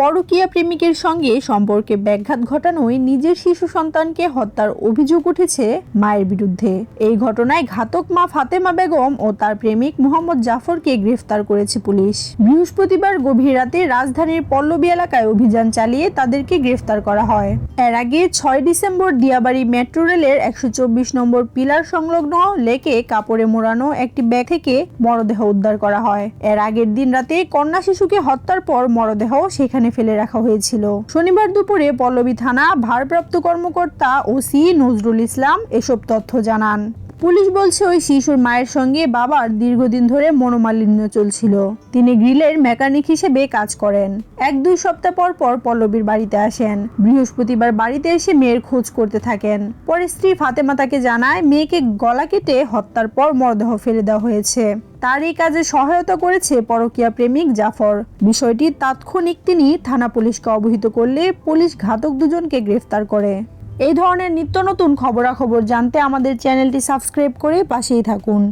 পরকীয়া প্রেমিকের সঙ্গে সম্পর্কে ব্যাঘাত ঘটানোয় নিজের শিশু সন্তানকে হত্যার অভিযোগ উঠেছে মায়ের বিরুদ্ধে। এই ঘটনায় ঘাতক মা ফাতেমা বেগম ও তার প্রেমিক মোহাম্মদ জাফরকে গ্রেফতার করেছে পুলিশ। বৃহস্পতিবার গভীর রাতে রাজধানীর পল্লবী এলাকায় অভিযান চালিয়ে তাদেরকে গ্রেফতার করা হয়। এর আগে ছয় ডিসেম্বর দিয়াবাড়ি মেট্রো রেলের একশো চব্বিশ নম্বর পিলার সংলগ্ন লেকে কাপড়ে মোড়ানো একটি ব্যাগ থেকে মরদেহ উদ্ধার করা হয়। এর আগের দিন রাতে কন্যা শিশুকে হত্যার পর মরদেহ সেখানে ফেলে রাখা হয়েছিল। শনিবার দুপুরে পল্লবী থানা ভারপ্রাপ্ত কর্মকর্তা ওসি নজরুল ইসলাম এসব তথ্য জানান। পুলিশ বলছে ওই শিশুর মায়ের সঙ্গে বাবার দীর্ঘদিন ধরে মনোমালিন্য চলছিল। তিনি গ্রিলের মেকানিক হিসেবে কাজ করেন। এক দুই সপ্তাহ পর পর পল্লবীর বাড়িতে আসেন। বৃহস্পতিবার বাড়িতে এসে মেয়ের খোঁজ করতে থাকেন। পরে স্ত্রী ফাতেমা তাকে জানায়, মেয়েকে গলা কেটে হত্যার পর মরদেহ ফেলে দেওয়া হয়েছে। তার এই কাজে সহায়তা করেছে পরকীয়া প্রেমিক জাফর। বিষয়টি তাৎক্ষণিক তিনি থানা পুলিশকে অবহিত করলে পুলিশ ঘাতক দুজনকে গ্রেফতার করে। এই ধরনের নিত্য নতুন খবরাখবর জানতে আমাদের চ্যানেলটি সাবস্ক্রাইব করে পাশেই থাকুন।